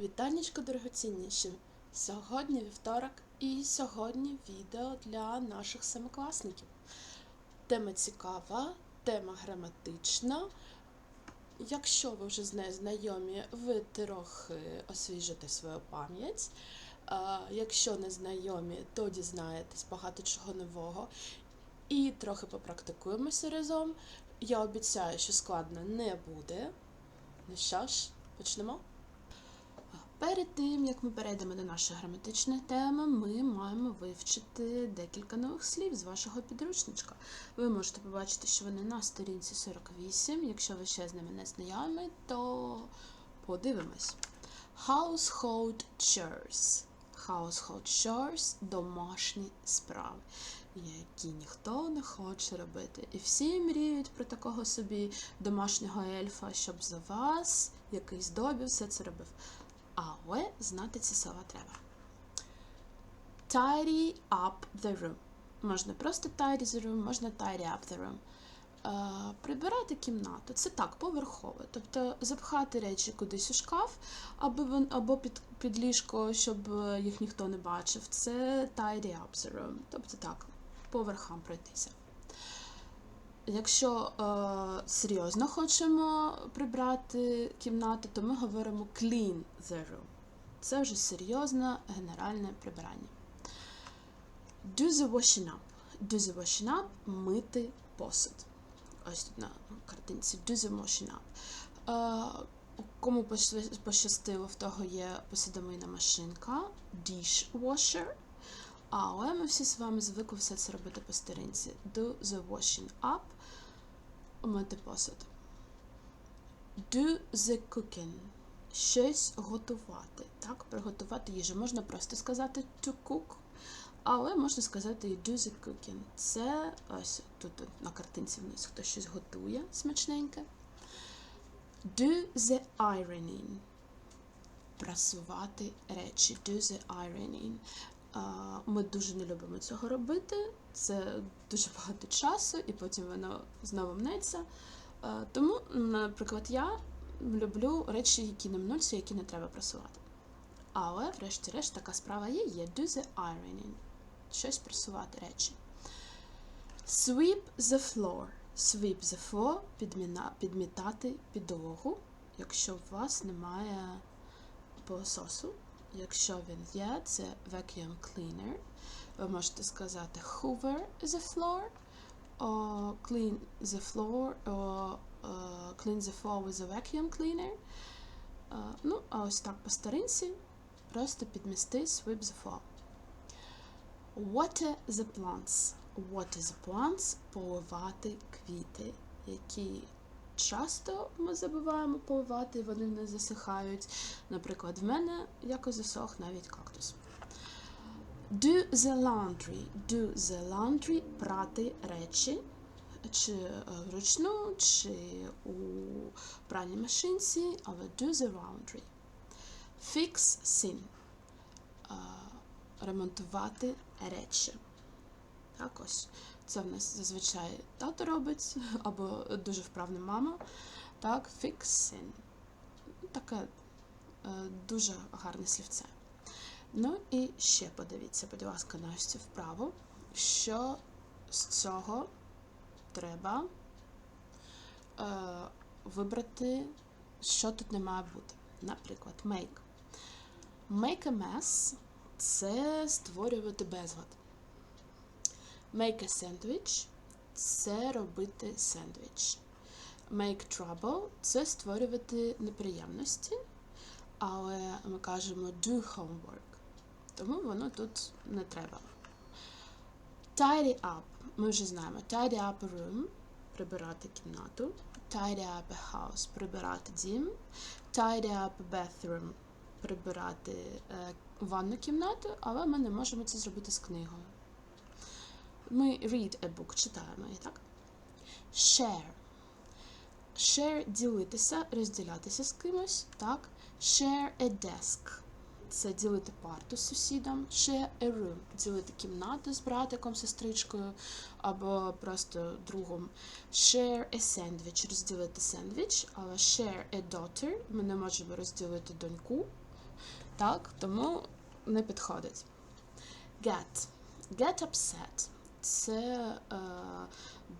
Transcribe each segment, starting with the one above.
Вітанечко, дорогоцінніші! Сьогодні вівторок і сьогодні відео для наших семикласників. Тема цікава, тема граматична. Якщо ви вже з нею знайомі, ви трохи освіжите свою пам'ять. Якщо не знайомі, то дізнаєтесь багато чого нового. І трохи попрактикуємося разом. Я обіцяю, що складно не буде. Ну що ж, почнемо? Перед тим, як ми перейдемо до нашої граматичної теми, ми маємо вивчити декілька нових слів з вашого підручничка. Ви можете побачити, що вони на сторінці 48. Якщо ви ще з ними не знайомі, то подивимось. Household chores. Household chores – домашні справи, які ніхто не хоче робити. І всі мріють про такого собі домашнього ельфа, щоб за вас якийсь добі все це робив. Але знати ці слова треба. Tidy up the room. Можна просто tidy the room, можна tidy up the room. Е, прибирати кімнату. Це так, поверхово. Тобто запхати речі кудись у шкаф, або, або під, під ліжко, щоб е, їх ніхто не бачив. Це tidy up the room. Тобто так, по верхам пройтися. Якщо е, серйозно хочемо прибрати кімнату, то ми говоримо clean the room. Це вже серйозне генеральне прибирання. Do the washing up. Do the washing up – мити посуд. Ось тут на картинці do the washing up. Е, кому пощастило, в того є посудомийна машинка, dishwasher. Але ми всі з вами звикли все це робити по старинці. Do the washing up – мити посуд. Do the cooking – щось готувати. Так, приготувати їжу. Можна просто сказати to cook, але можна сказати і do the cooking. Це ось тут на картинці в нас хтось щось готує смачненьке. Do the ironing – прасувати речі. Do the ironing. Ми дуже не любимо цього робити. Це дуже багато часу, і потім воно знову мнеться. Тому, наприклад, я люблю речі, які не мнуться, які не треба прасувати. Але, врешті-решт, така справа є, є do the ironing. Щось прасувати речі. Sweep the floor. Sweep the floor підмітати підлогу, якщо у вас немає пилососу. Якщо він є, це vacuum cleaner. Ви можете сказати hoover the floor, or clean the floor, or uh, clean the floor with a vacuum cleaner. Uh, ну, а ось так по старинці просто підмісти sweep the floor. Water the plants. Water the plants – поливати квіти, які часто ми забуваємо поливати, вони не засихають. Наприклад, в мене якось засох навіть кактус. Do the laundry. Do the laundry – прати речі, чи е, вручну, чи у пральній машинці, але do the laundry. Fix sin. Ремонтувати речі. Так ось. Це в нас зазвичай тато робить, або дуже вправна мама. Так, fixing. Таке е, дуже гарне слівце. Ну і ще подивіться, будь ласка, на цю вправу, що з цього треба е, вибрати, що тут не має бути. Наприклад, make. Make a mess – це створювати безлад. Make a sandwich – це робити сендвіч. Make trouble – це створювати неприємності, але ми кажемо do homework, тому воно тут не треба. Tidy up – ми вже знаємо. Tidy up room – прибирати кімнату. Tidy up a house – прибирати дім. Tidy up a bathroom – прибирати е, ванну кімнату, але ми не можемо це зробити з книгою. Ми read a book, читаємо її, так? Share. Share – ділитися, розділятися з кимось, так? Share a desk. Це ділити парту з сусідом. Share a room. Ділити кімнату з братиком, сестричкою або просто другом. Share a sandwich. Розділити сендвіч. Але share a daughter. Ми не можемо розділити доньку. Так, тому не підходить. Get. Get upset. Це е,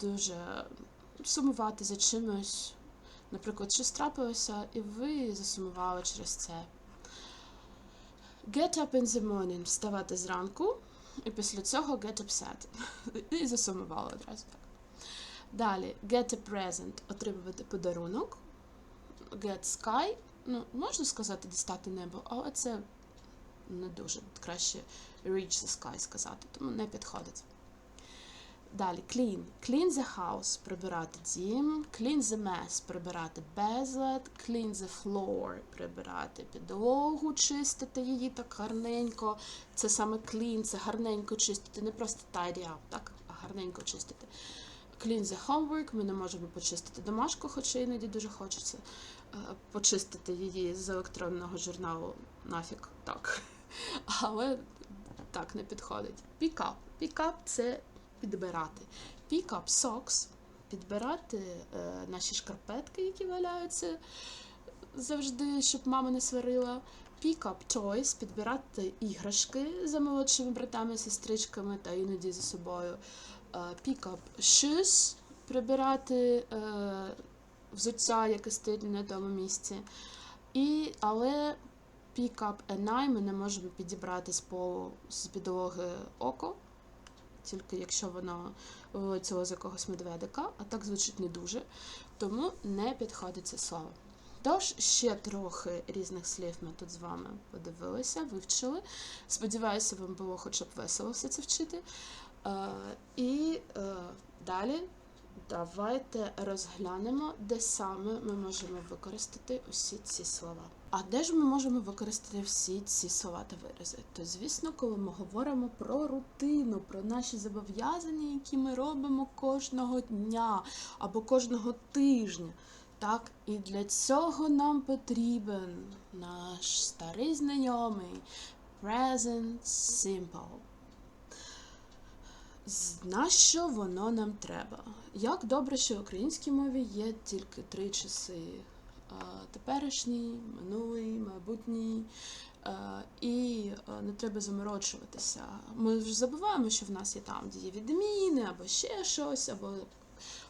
дуже сумувати за чимось. Наприклад, щось трапилося, і ви засумували через це. Get up in the morning. Вставати зранку, і після цього get upset. І засумували одразу так. Далі get a present. Отримувати подарунок. Get sky. Ну, можна сказати, дістати небо, але це не дуже краще reach the sky сказати, тому не підходить. Далі clean. Clean the house прибирати дім, clean the mess прибирати безлад, clean the floor прибирати підлогу, чистити її так гарненько. Це саме clean, це гарненько чистити, не просто tidy up, так, а гарненько чистити. Clean the homework, ми не можемо почистити домашку, хоча іноді дуже хочеться е, почистити її з електронного журналу нафіг так. Але так не підходить. Pick up. Pick up – це підбирати. Pick up socks – підбирати е, наші шкарпетки, які валяються завжди, щоб мама не сварила. Pick up toys – підбирати іграшки за молодшими братами, сестричками та іноді за собою. Pick up shoes – прибирати е, взуття, яке стоїть на тому місці. І, але pick up an eye ми не можемо підібрати з полу з підлоги око, тільки якщо воно вилетіло з якогось медведика, а так звучить не дуже, тому не підходить це слово. Тож, ще трохи різних слів ми тут з вами подивилися, вивчили. Сподіваюся, вам було хоча б весело все це вчити. Е, і е, далі давайте розглянемо, де саме ми можемо використати усі ці слова. А де ж ми можемо використати всі ці слова та вирази? То, звісно, коли ми говоримо про рутину, про наші зобов'язання, які ми робимо кожного дня або кожного тижня. Так, і для цього нам потрібен наш старий знайомий Present Simple. На що воно нам треба? Як добре, що в українській мові є тільки три часи: теперішній, минулий, майбутній. Е, І е, не треба заморочуватися. Ми ж забуваємо, що в нас є там дієві відміни, або ще щось, або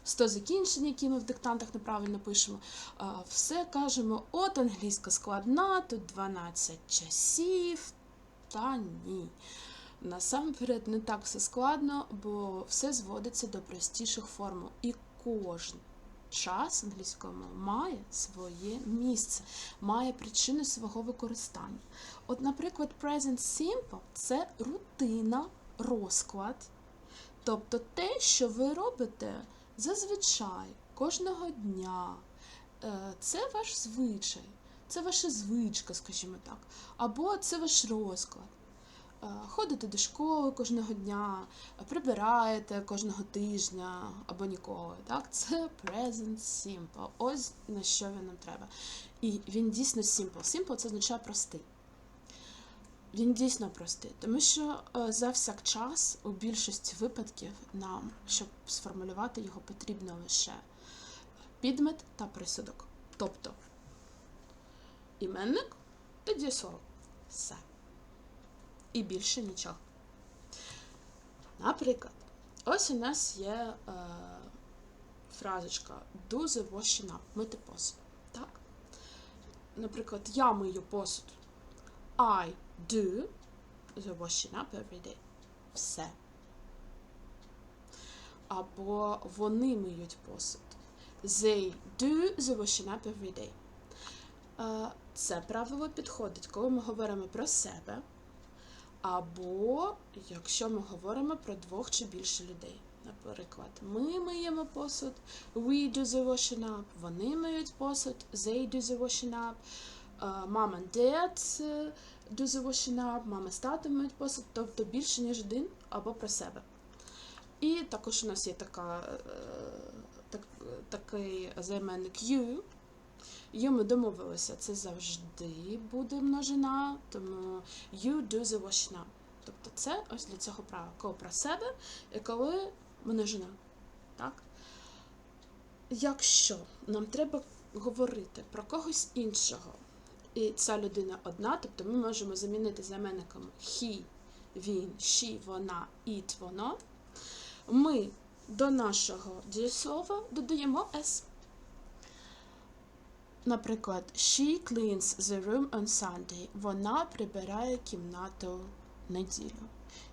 100 закінчень, які ми в диктантах неправильно пишемо. Е, Все кажемо, от англійська складна, тут 12 часів. Та ні. Насамперед не так все складно, бо все зводиться до простіших формул. І кожен час англійської мови має своє місце, має причини свого використання. От, наприклад, present simple це рутина, розклад. Тобто те, що ви робите зазвичай кожного дня. Е, Це ваш звичай, це ваша звичка, скажімо так, або це ваш розклад. Е, Ходите до школи кожного дня, прибираєте кожного тижня або ніколи. Так? Це present simple. Ось на що він нам треба. І він дійсно simple. Simple це означає простий. Він дійсно простий, тому що е, за всяк час у більшості випадків нам, щоб сформулювати його, потрібно лише підмет та присудок. Тобто іменник та дієслово. Все і більше нічого. Наприклад, ось у нас є е, фразочка do the washing мити посуд. Так? Наприклад, я мию посуд. I do the washing up every day. Все. Або вони миють посуд. They do the washing up every day. Це правило підходить, коли ми говоримо про себе. Або якщо ми говоримо про двох чи більше людей. Наприклад, ми миємо посуд, we do the washing up, вони миють посуд, they do the washing up, е, мама and dad е, do the washing up, мама з татом миють посуд, тобто більше, ніж один, або про себе. І також у нас є така, е, так, такий займенник you, Є ми домовилися, це завжди буде множина, тому you do the washing up. Тобто це ось для цього права. Коли про себе і коли множина. Так? Якщо нам треба говорити про когось іншого, і ця людина одна, тобто ми можемо замінити займенниками he, він, she, вона, it, воно. Ми до нашого дієслова додаємо s. Наприклад, she cleans the room on Sunday. Вона прибирає кімнату неділю.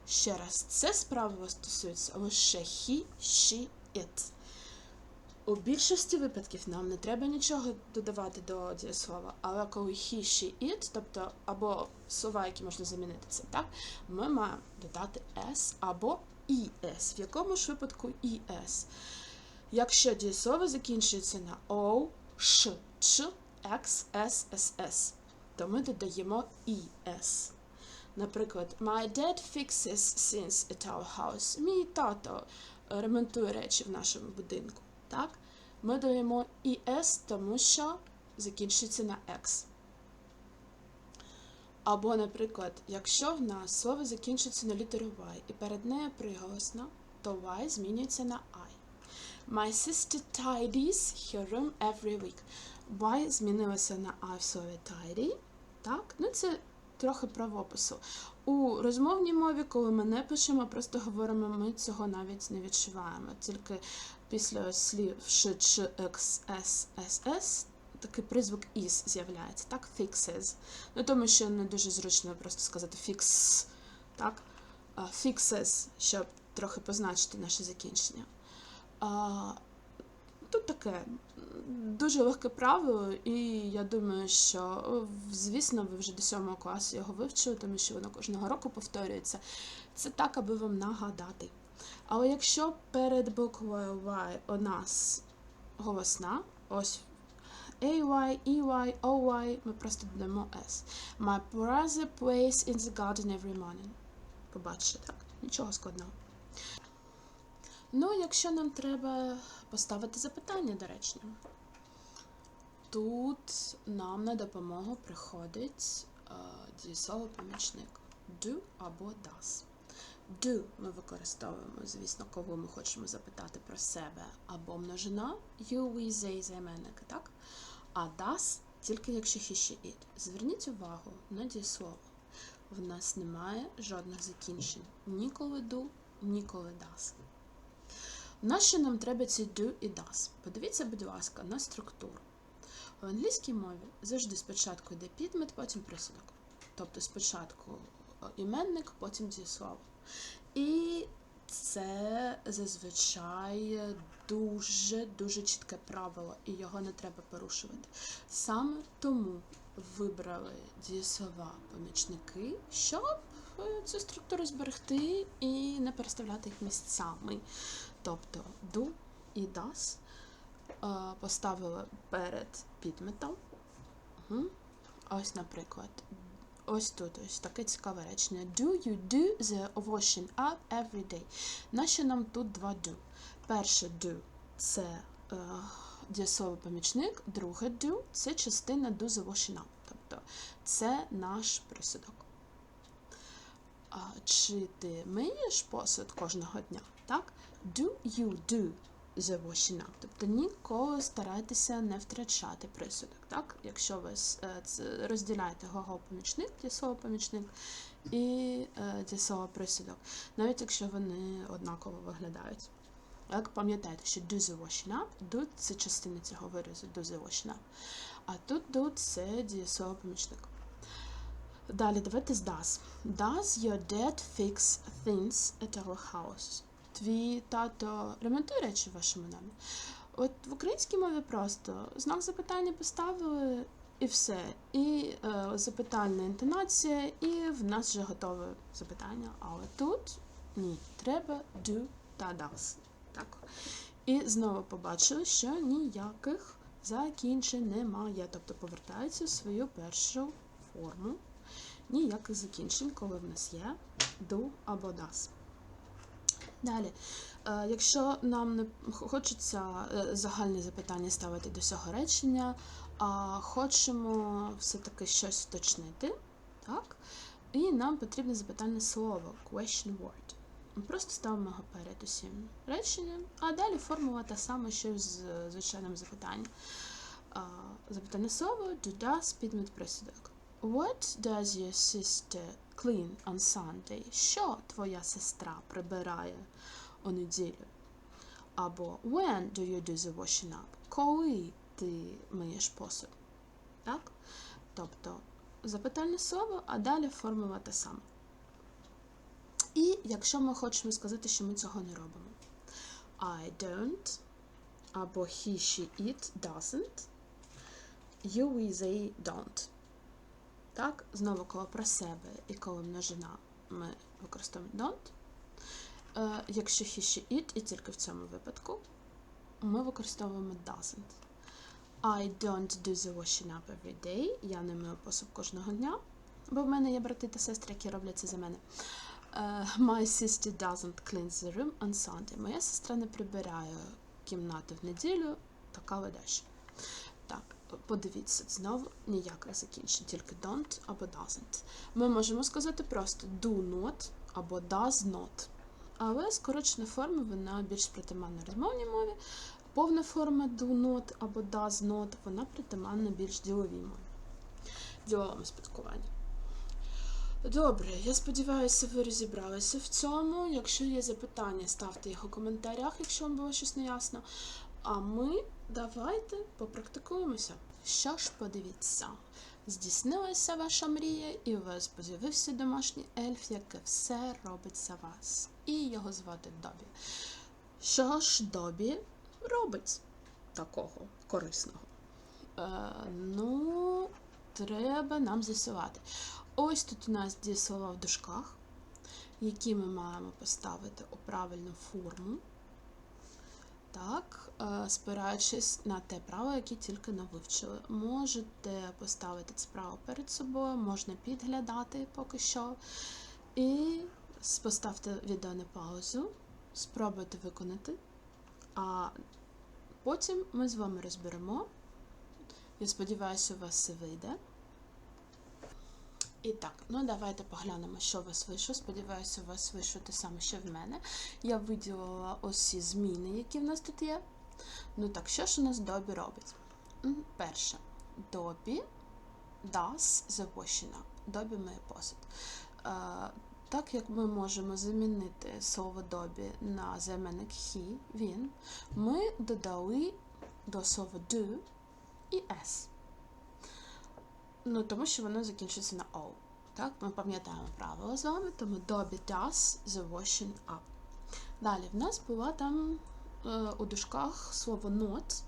Ще раз, це справа стосується лише he, she, it. У більшості випадків нам не треба нічого додавати до дієслова, але коли he, she, it, тобто або слова, які можна замінити це, так, ми маємо додати s або es. В якому ж випадку es? Якщо дієслово закінчується на o, ш, ч, то ми додаємо es. Наприклад, my dad fixes things at our house. Мій тато ремонтує речі в нашому будинку. Так? Ми додаємо es, тому що закінчується на x. Або, наприклад, якщо в нас слово закінчується на літеру Y і перед нею приголосно, то Y змінюється на I. My sister tidies her room every week. Y змінилося на I tidy. Так? Ну, це трохи правопису. У розмовній мові, коли ми не пишемо, просто говоримо, ми цього навіть не відчуваємо. Тільки після слів ш, ч, x, s, s, s такий призвук is з'являється, так? Fixes. Ну, тому що не дуже зручно просто сказати fix, так? Fixes, щоб трохи позначити наше закінчення. Тут таке дуже легке правило, і я думаю, що, звісно, ви вже до сьомого класу його вивчили, тому що воно кожного року повторюється. Це так, аби вам нагадати. Але якщо перед буквою Y у нас голосна, ось AY, EY, OY, ми просто додамо S. My brother plays in the garden every morning. Побачите, так? Нічого складного. Ну, якщо нам треба поставити запитання до тут нам на допомогу приходить е, дієслово помічник do або does. Do ми використовуємо, звісно, коли ми хочемо запитати про себе або множина, you, we, they, займенники, так? А does тільки якщо he, she, it. Зверніть увагу на дієслово. В нас немає жодних закінчень. Ніколи do, ніколи does. Нащо нам треба ці do і does? Подивіться, будь ласка, на структуру. В англійській мові завжди спочатку йде підмет, потім присудок. Тобто спочатку іменник, потім дієслово. І це зазвичай дуже-дуже чітке правило, і його не треба порушувати. Саме тому вибрали дієслова помічники, щоб цю структуру зберегти і не переставляти їх місцями. Тобто do і does поставили перед підметом. Ось, наприклад, ось тут ось таке цікаве речення. Do you do the washing up every day? Нащо нам тут два do? Перше do це е, помічник, друге do це частина do the washing up. Тобто це наш присудок. Чи ти миєш посуд кожного дня? Так? Do you do the washing up? Тобто ніколи старайтеся не втрачати присудок. Так? Якщо ви е, розділяєте глагол-помічник, дієслово-помічник і е, дієслово-присудок, навіть якщо вони однаково виглядають. Як пам'ятаєте, що do the washing up, do – це частина цього виразу, do the washing up. А тут do – це дієслово-помічник. Далі давайте з does. Does your dad fix things at our house? Твій тато ремонтує речі в вашому домі? От в українській мові просто знак запитання поставили і все. І е, запитальна інтонація, і в нас вже готове запитання. Але тут ні, треба do та does. Так. І знову побачили, що ніяких закінчень немає. Тобто повертається в свою першу форму. Ніяких закінчень, коли в нас є do або does. Далі, е, якщо нам не хочеться е, загальне запитання ставити до цього речення, а хочемо все-таки щось уточнити, так? І нам потрібне запитальне слово question word. Ми просто ставимо його перед усім реченням, а далі формула та сама, що з звичайним запитанням. А, запитане слово do does підмет присудок. What does your sister clean on Sunday? Що твоя сестра прибирає у неділю? Або when do you do the washing up? Коли ти миєш посуд? Так? Тобто запитальне слово, а далі формула та сама. І якщо ми хочемо сказати, що ми цього не робимо. I don't, або he, she, it doesn't, you, we, they don't. Так, знову коли про себе і коли множина ми використовуємо don't. Е, якщо he, she, it, і тільки в цьому випадку ми використовуємо doesn't. I don't do the washing up every day. Я не мию посуд кожного дня, бо в мене є брати та сестри, які роблять це за мене. Uh, my sister doesn't clean the room on Sunday. Моя сестра не прибирає кімнату в неділю, така видача. Так, подивіться, знову ніяких закінчень, тільки don't або doesn't. Ми можемо сказати просто do not або does not. Але скорочена форма вона більш притаманна розмовній мові. Повна форма do not або does not, вона притаманна більш діловій мові. Діловому спілкуванні. Добре, я сподіваюся, ви розібралися в цьому. Якщо є запитання, ставте їх у коментарях, якщо вам було щось неясно. А ми давайте попрактикуємося. Що ж, подивіться, здійснилася ваша мрія, і у вас з'явився домашній ельф, який все робить за вас. І його звати Добі. Що ж Добі робить такого корисного? Е, ну, треба нам з'ясувати. Ось тут у нас дієслова в дужках, які ми маємо поставити у правильну форму. Так, е, спираючись на те право, яке тільки не вивчили. Можете поставити це право перед собою, можна підглядати поки що. І поставте відео на паузу, спробуйте виконати. А потім ми з вами розберемо. Я сподіваюся, у вас все вийде. І так, ну давайте поглянемо, що у вас вийшло. Сподіваюся, у вас вийшло те саме, що в мене. Я виділила ось зміни, які в нас тут є. Ну так, що ж у нас Добі робить? Перше, Добі washing up. Добі миє посуд. Так як ми можемо замінити слово Добі на займенник he, він, ми додали до слова do і s. Ну, тому що воно закінчується на O. Так, ми пам'ятаємо правило з вами, тому Dobby does the washing up. Далі в нас була там е, у дужках слово not.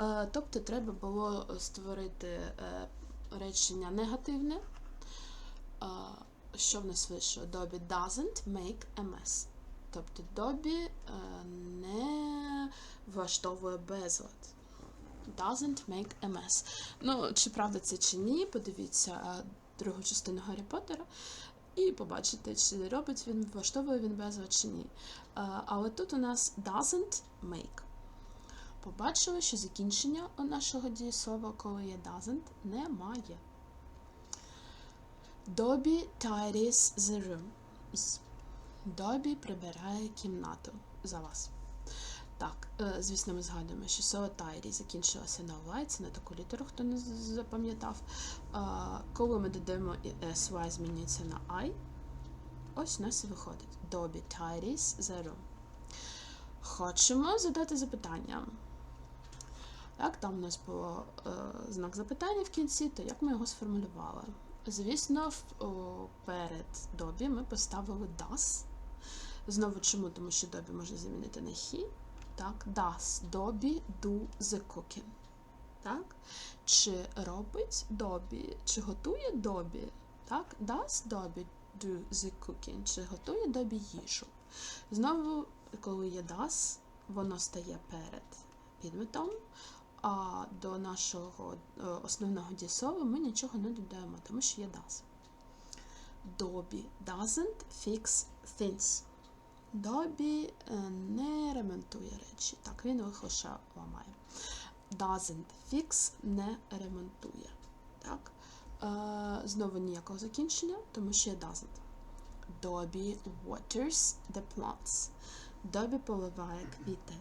Е, тобто треба було створити е, речення негативне. Е, що в нас вийшло? Dobby doesn't make a mess. Тобто Добі е, не влаштовує безлад doesn't make a mess. Ну, чи правда це чи ні, подивіться другу частину Гаррі Поттера і побачите, чи робить він, влаштовує він безлад чи ні. Але тут у нас doesn't make. Побачили, що закінчення у нашого дієслова, коли є doesn't, немає. Добі tidies the room. Добі прибирає кімнату за вас. Так, звісно, ми згадуємо, що слово Тайрі закінчилося на Y, це на таку літеру, хто не запам'ятав. Коли ми додаємо SY, змінюється на I. Ось у нас і виходить. Добі Tyrese Zero. Хочемо задати запитання. Так, там у нас було е, знак запитання в кінці, то як ми його сформулювали? Звісно, перед добі ми поставили does. Знову чому? Тому що добі можна замінити на he. Так, does Добі do the cooking. Так? Чи робить Добі, чи готує Добі? Так, does Добі do the cooking, чи готує Добі їжу? Знову, коли є does, воно стає перед підметом, а до нашого основного дієслова ми нічого не додаємо, тому що є does. Добі doesn't fix things. Добі не ремонтує речі. Так, він їх лише ламає. Doesn't fix не ремонтує. Так? Знову ніякого закінчення, тому що є doesn't. Добі waters the plants. Добі поливає квіти.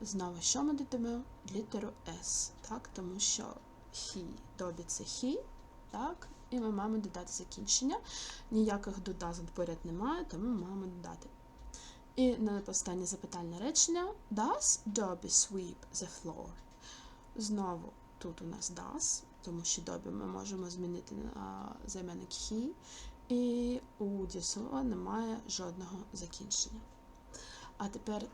Знову що ми додамо? Літеру S, так? Тому що he, добі це he, так? І ми маємо додати закінчення. Ніяких додаток поряд немає, тому ми маємо додати. І на останнє запитальне речення Does Dobby sweep the floor? Знову тут у нас does, тому що Dobby ми можемо змінити на займенник he. І у дієслова немає жодного закінчення. А тепер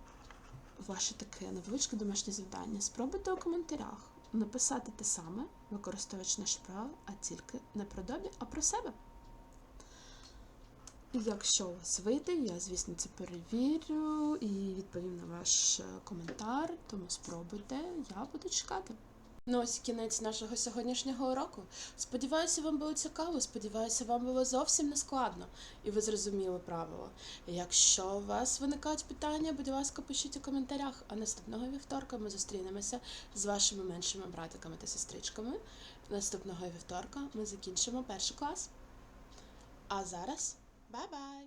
ваше таке невеличке домашнє завдання. Спробуйте у коментарях написати те саме, використовуючи наше право, а тільки не про добі, а про себе. Якщо у вас вийде, я, звісно, це перевірю і відповім на ваш е, коментар, тому спробуйте, я буду чекати. Ну ось кінець нашого сьогоднішнього уроку. Сподіваюся, вам було цікаво. Сподіваюся, вам було зовсім не складно, і ви зрозуміли правило. Якщо у вас виникають питання, будь ласка, пишіть у коментарях. А наступного вівторка ми зустрінемося з вашими меншими братиками та сестричками. Наступного вівторка ми закінчимо перший клас. А зараз бай-бай!